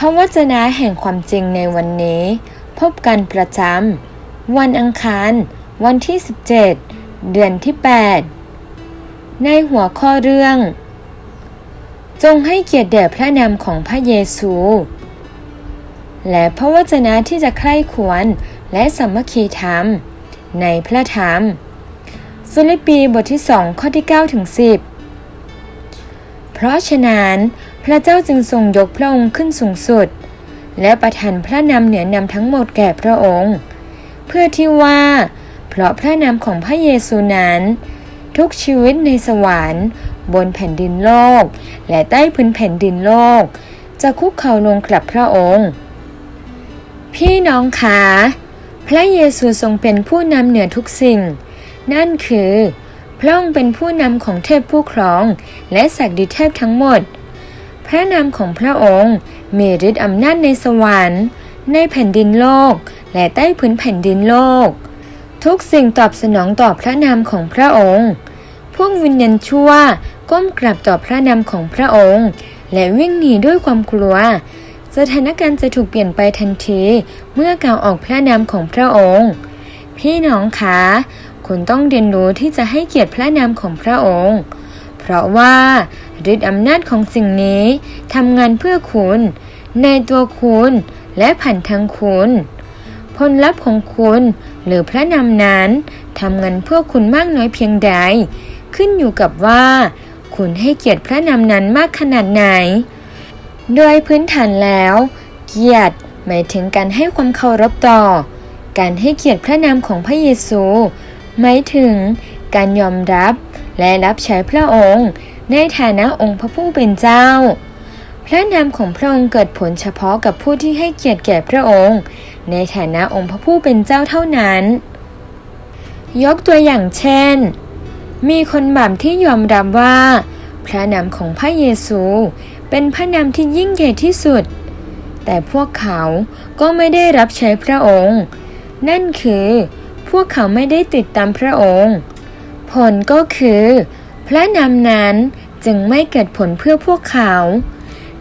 พระวจนะแห่งความจริงในวันนี้ พบกันประจำวันอังคาร วันที่ 17 เดือนที่ 8 ในหัวข้อเรื่อง จงให้เกียรติแด่พระนามของพระเยซู และพระวจนะที่จะใคร่ควรและสามัคคีธรรม ในพระธรรมฟิลิปปีบทที่ 2 ข้อที่9ถึง10 เพราะฉะนั้น ระเจ้าจึงทรงยกพระองค์ขึ้นสูงสุด และประทานพระนามเหนือนามทั้งหมดแก่พระองค์ เพื่อที่ว่า เพราะพระนามของพระเยซูนั้น ทุกชีวิตในสวรรค์ บนแผ่นดินโลก และใต้พื้นแผ่นดินโลก จะคุกเข่าลงกลับพระองค์ พี่น้องคะพระเยซูทรงเป็นผู้นำเหนือทุกสิ่ง นั่นคือ พระองค์เป็นผู้นำของเทพผู้ครอง และศักดิเทพทั้งหมด พระนามของพระองค์มีฤทธิ์อำนาจในสวรรค์ ในแผ่นดินโลก และใต้พื้นแผ่นดินโลก ทุกสิ่งตอบสนองต่อพระนามของพระองค์ พวกวิญญาณชั่วก้มกราบต่อพระนามของพระองค์ และวิ่งหนีด้วยความกลัว สถานการณ์จะถูกเปลี่ยนไปทันทีเมื่อกล่าวออกพระนามของพระองค์ พี่น้องคะคุณต้องเรียนรู้ที่จะให้เกียรติพระนามของพระองค์ เพราะว่า ฤทธิ์อำนาจของสิ่งนี้ทำงานเพื่อคุณ ในตัวคุณและผ่านทางคุณ ผลลัพธ์ของคุณหรือพระนามนั้นทำงานเพื่อคุณมากน้อยเพียงใด ขึ้นอยู่กับว่า คุณให้เกียรติพระนามนั้นมากขนาดไหน โดยพื้นฐานแล้ว เกียรติหมายถึงการให้ความเคารพต่อ การให้เกียรติพระนามของพระเยซูหมายถึงการยอมรับและรับใช้พระองค์ ในฐานะองค์พระผู้เป็นเจ้า พระนามของพระองค์เกิดผลเฉพาะกับผู้ที่ให้เกียรติแก่พระองค์ ในฐานะองค์พระผู้เป็นเจ้าเท่านั้น ยกตัวอย่างเช่น มีคนบาปที่ยอมรับว่า พระนามของพระเยซูเป็นพระนามที่ยิ่งใหญ่ที่สุด แต่พวกเขาก็ไม่ได้รับใช้พระองค์ นั่นคือ พวกเขาไม่ได้ติดตามพระองค์ ผลก็คือ พระนามนั้นจึงไม่เกิดผลเพื่อพวกเขา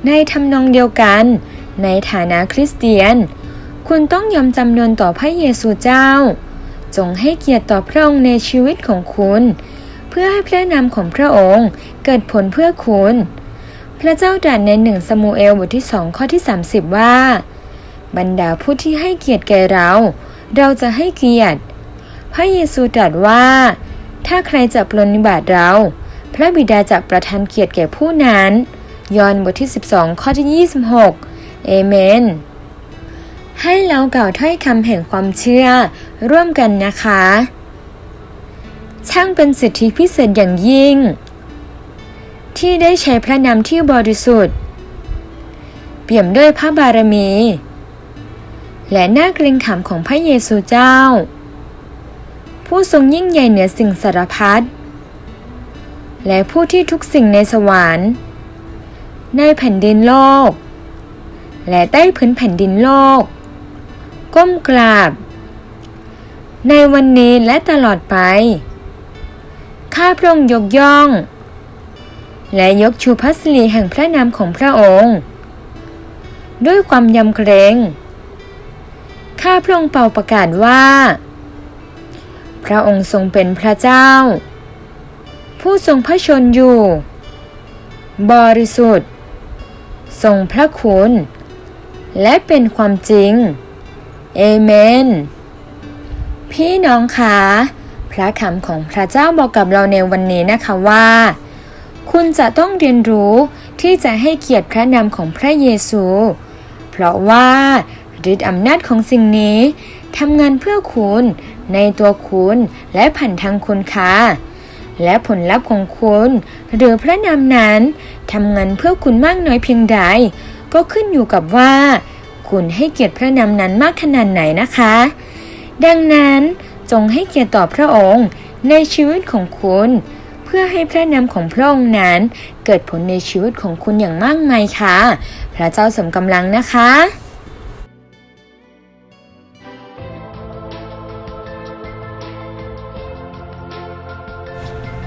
ในทำนองเดียวกัน ในฐานะคริสเตียน คุณต้องยอมจำนนต่อพระเยซูเจ้า จงให้เกียรติต่อพระองค์ในชีวิตของคุณ เพื่อให้พระนามของพระองค์เกิดผลเพื่อคุณ พระเจ้าตรัสในหนึ่งสมูเอลบทที่สองข้อที่ 30 ว่า บรรดาผู้ที่ให้เกียรติแก่เรา เราจะให้เกียรติ พระเยซูตรัสว่า ถ้าใครจะปรนนิบัติเรา พระบิดาจะประทานเกียรติแก่ผู้นั้น ยอห์นบทที่ 12 ข้อที่ 26 เอเมน ให้เรากล่าวถ้อยคำแห่งความเชื่อร่วมกันนะคะ ช่างเป็นสิทธิพิเศษอย่างยิ่ง ที่ได้ใช้พระนามที่บริสุทธิ์ เปี่ยมด้วยพระบารมี และหน่าเกรงขามของพระเยซูเจ้า ผู้ทรงยิ่งใหญ่เหนือสิ่งสารพัด และผู้ที่ทุกสิ่งในสวรรค์ ในแผ่นดินโลก และใต้พื้นแผ่นดินโลก ก้มกราบ ในวันนี้และตลอดไป ข้าพระองค์ยกย่อง และยกชูพระสิริแห่งพระนามของพระองค์ ด้วยความยำเกรงข้าพระองค์เป่าประกาศว่า พระองค์ทรงเป็นพระเจ้า ผู้ทรงพระชนอยู่ บริสุทธิ์ ทรงพระคุณ และเป็นความจริง เอเมน พี่น้องคะพระคำของพระเจ้าบอกกับเราในวันนี้นะคะว่า คุณจะต้องเรียนรู้ที่จะให้เกียรติพระนามของพระเยซู เพราะว่าฤทธิ์อำนาจของสิ่งนี้ทำงานเพื่อคุณ ในตัวคุณและผ่านทางคุณค่ะและผลลัพธ์ของคุณหรือพระนามนั้นทำงานเพื่อคุณมากน้อยเพียงใด ก็ขึ้นอยู่กับว่า คุณให้เกียรติพระนามนั้นมากขนาดไหนนะคะ ดังนั้นจงให้เกียรติต่อพระองค์ในชีวิตของคุณ เพื่อให้พระนามของพระองค์นั้นเกิดผลในชีวิตของคุณอย่างมากมายค่ะ พระเจ้าสมกำลังนะคะ